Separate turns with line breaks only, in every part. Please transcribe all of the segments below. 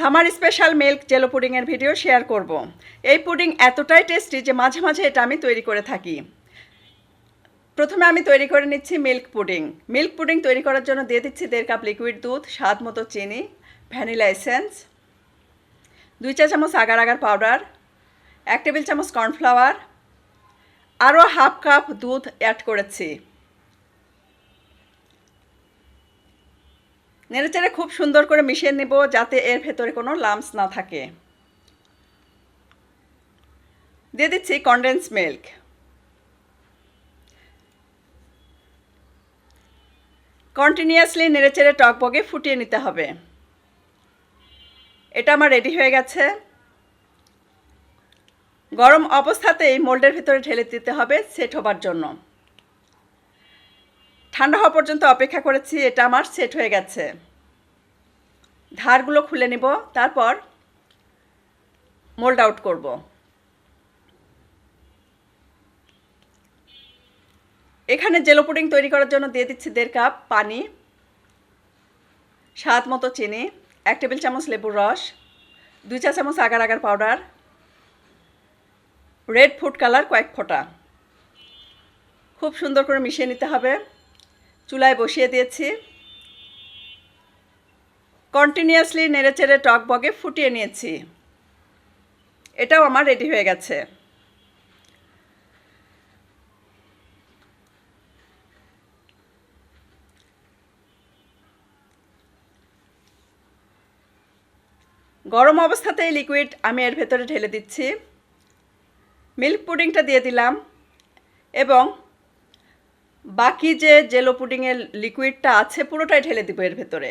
Summer special milk jello পুডিংয়ের video share করব। এই পুডিং এতটাই টেস্টি যে মাঝে মাঝে এটা আমি তৈরি করে থাকি। প্রথমে আমি তৈরি করে নিচ্ছি মিল্ক পুডিং মিল্ক পুডিং তৈরি করার জন্য দিয়ে দিচ্ছি দেড় কাপ লিকুইড দুধ, স্বাদ মতো চিনি ভ্যানিলা এসেন্স দুই চা চামচ আগার আগার পাউডার এক টেবিল চামচ কর্নফ্লাওয়ার আরও হাফ কাপ দুধ অ্যাড করেছি। নেড়েচেড়ে খুব সুন্দর করে মিশিয়ে নেব যাতে এর ভেতরে কোনো লামস না থাকে। দিয়ে দিচ্ছি কনডেন্স মিল্ক কন্টিনিউয়াসলি নেড়েচেড়ে টকবগে ফুটিয়ে নিতে হবে। এটা আমার রেডি হয়ে গেছে। গরম অবস্থাতেই মোল্ডের ভিতরে ঢেলে দিতে হবে সেট হবার জন্য। ঠান্ডা হওয়া পর্যন্ত অপেক্ষা করেছি, এটা আমার সেট হয়ে গেছে। ধারগুলো খুলে নিব, তারপর মোল্ড আউট করব। এখানে জেলো পুডিং তৈরি করার জন্য দিয়ে দিচ্ছি দেড় কাপ পানি, স্বাদ মতো চিনি, এক টেবিল চামচ লেবুর রস, দুই চা চামচ agar agar powder red food colour কয়েক ফোঁটা। খুব সুন্দর করে মিশিয়ে নিতে হবে। চুলায় বসিয়ে দিয়েছি। কন্টিনিউয়াসলি নেড়েচেড়ে টক বগে ফুটিয়ে নিয়েছি। এটাও আমার রেডি হয়ে গেছে। গরম অবস্থাতেই লিকুইড আমি এর ভেতরে ঢেলে দিচ্ছি। মিল্ক পুডিংটা দিয়ে দিলাম এবং বাকি যে জেলো পুডিংয়ের লিকুইডটা আছে, পুরোটাই ঢেলে দিব এর ভেতরে।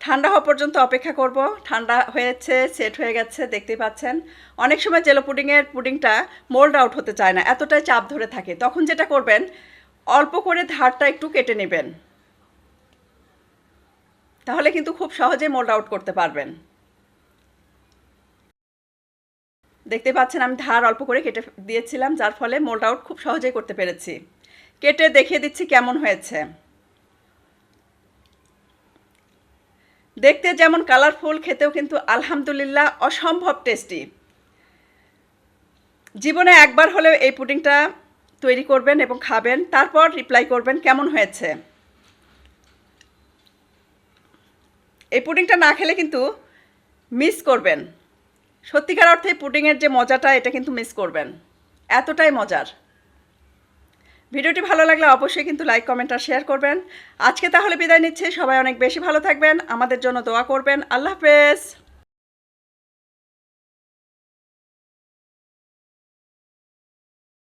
ঠান্ডা হওয়া পর্যন্ত অপেক্ষা করব। ঠান্ডা হয়েছে সেট হয়ে গেছে দেখতে পাচ্ছেন। অনেক সময় জেলো পুডিংয়ের পুডিংটা মোল্ড আউট হতে চায় না, এতটাই চাপ ধরে থাকে। তখন যেটা করবেন, অল্প করে ধারটা একটু কেটে নেবেন। তাহলে কিন্তু খুব সহজে মোল্ড আউট করতে পারবেন। দেখতে পাচ্ছেন আমি ধার অল্প করে কেটে দিয়েছিলাম, যার ফলে মোল্ড আউট খুব সহজেই করতে পেরেছি। কেটে দেখিয়ে দিচ্ছি কেমন হয়েছে। দেখতে যেমন কালারফুল খেতেও কিন্তু আলহামদুলিল্লাহ অসম্ভব টেস্টি জীবনে একবার হলেও এই পুডিংটা তৈরি করবেন এবং খাবেন, তারপর রিপ্লাই করবেন কেমন হয়েছে। এই পুডিংটা না খেলে কিন্তু মিস করবেন। সত্যিকার অর্থে পুডিংয়ের যে মজাটা, এটা কিন্তু মিস করবেন। এতটাই মজার। ভিডিওটি ভালো লাগলে অবশ্যই কিন্তু লাইক কমেন্ট আর শেয়ার করবেন। আজকে তাহলে বিদায় নিচ্ছে। সবাই অনেক বেশি ভালো থাকবেন। আমাদের জন্য দোয়া করবেন। আল্লাহ হাফেজ।